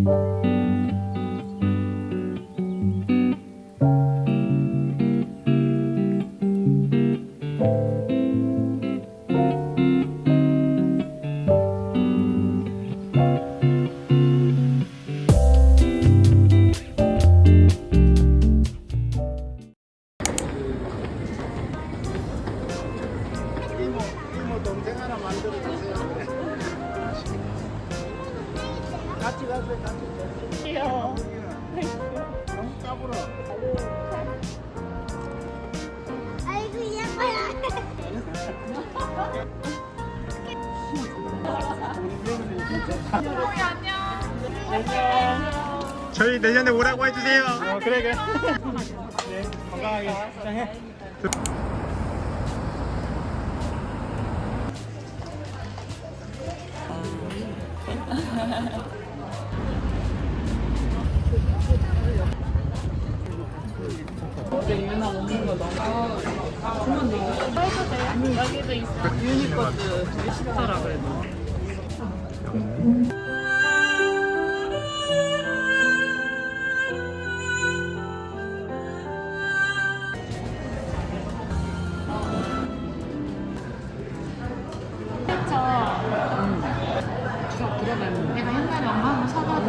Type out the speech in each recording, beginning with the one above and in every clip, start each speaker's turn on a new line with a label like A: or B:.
A: 이
B: 저희 내년에 오라고 해주세요.
A: 어, 그래 그래. 네, 건강하게 시작해.
C: 유나 먹는 거 너무 주문 너무 해도 돼. 여기도 있어. 되게 쉽더라 그래도.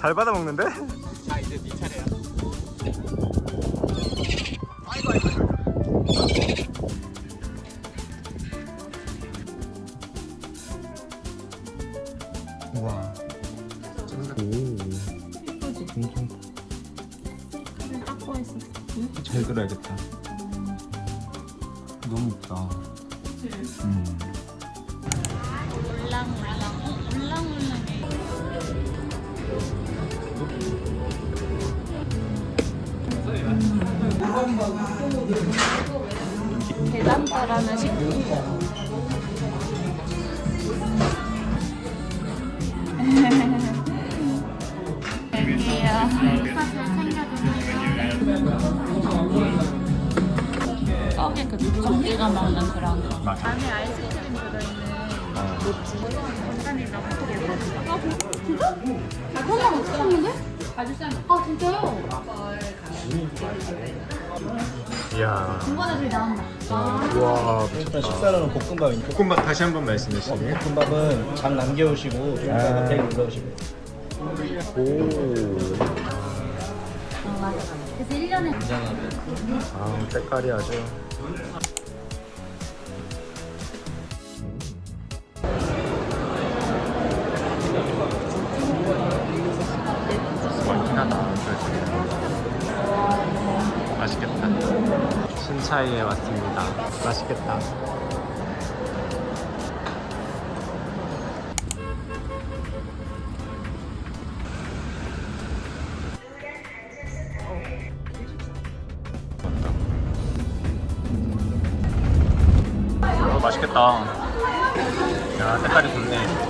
B: 잘 받아 먹는데?
A: 자 이제 네 차례야.
B: 우와.
C: 예쁘지?
B: 엄청
C: 닦고 있었어.
B: 잘 그려야겠다. 너무 이쁘다. 음.
C: 울랑울랑 울랑울랑해. 대단다라는 식품. 여기요. 사실 챙겨주세요. 떡에 그 조개가 먹는 그런. 안에 아이스크림 들어있는
B: 어.
C: 건강이랑 어떻게 아, 하는데? 아, 진짜요?
B: 이야.
C: 나온다.
D: 일단 식사로는 볶음밥입니다.
B: 볶음밥 다시 한 번 말씀해 주시면.
D: 볶음밥은 장 남겨오시고 좀 이따가
B: 아.
D: 백 눌러오시고.
B: 오.
C: 어, 맞아. 그래서 1년에
B: 아, 색깔이 아주. 신차이에 왔습니다. 맛있겠다. 어, 맛있겠다. 야, 색깔이 좋네.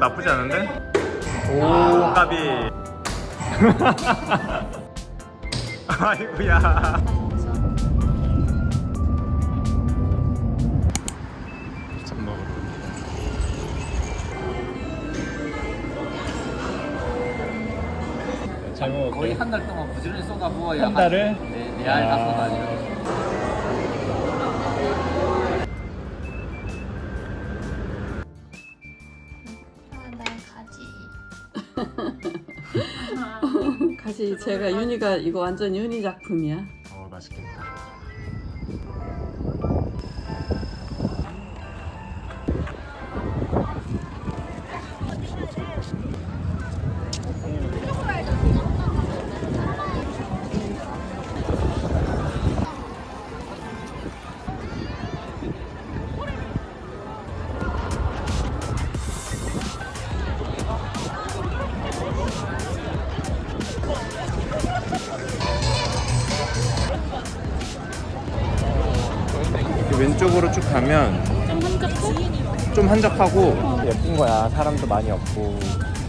B: 나쁘지 않은데? 오, 까비. 아이고야. 참 먹어.
D: 잘 먹었어요.
A: 거의 한 달 동안 부지런히 쏟아 부어야
D: 한 달을?
A: 네, 네알 다
D: 아.
A: 쏟아져.
E: 가시 제가 윤희가 이거 완전 윤희 작품이야.
B: 어, 맛있겠다. 가면
C: 좀 한적해?
B: 좀 한적하고 예쁜 거야. 사람도 많이 없고.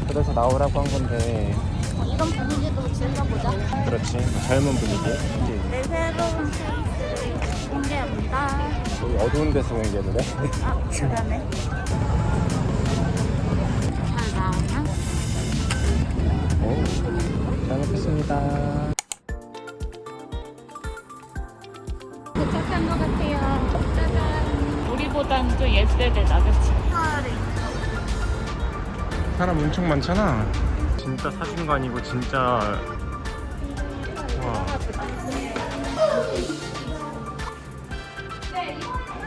B: 그래서 나오라고 한 건데.
F: 이런 분위기도 즐겨보자.
B: 그렇지. 젊은 분위기. 그치?
F: 내 새로운 케이스 공개합니다.
B: 여기 어두운 데서 공개를 해.
F: 아, 그러네. 잘 나오나?
B: 오, 잘 먹겠습니다.
C: 우리보단 좀 예세대다 그치?
F: 헐.
B: 사람 엄청 많잖아. 진짜 사진관이고 진짜 와.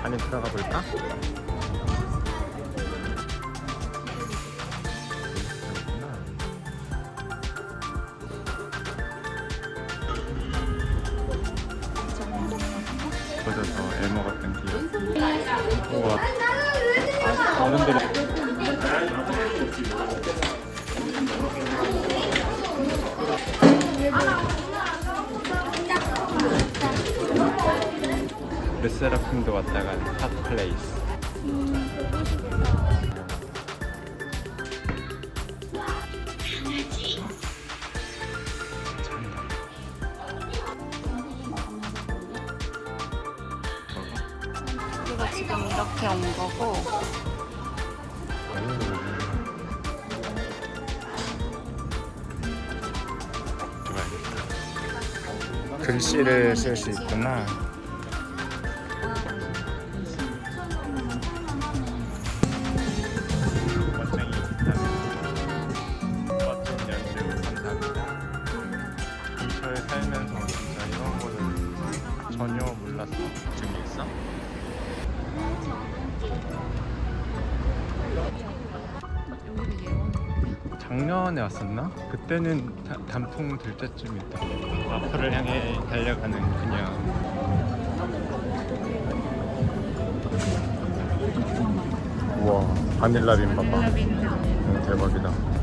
B: 안에 들어가 볼까? 젖어서 애 먹었 던 기억. 우와. 어른들이 르세라핌도 왔다 간 핫플레이스
C: 우 리가 지금 이렇게 온 거고
B: 글씨를 쓸 수 있구나 멋쟁이 기타는 멋진 연주 감사합니다 근처에 살면서 진짜 이런 거를 전혀 몰랐어 중에 있어? 작년에 왔었나? 그때는 다- 단풍 들 때쯤이다. 앞으로 향해 달려가는 그녀. 우와, 바닐라 빈 봐봐. 응, 대박이다.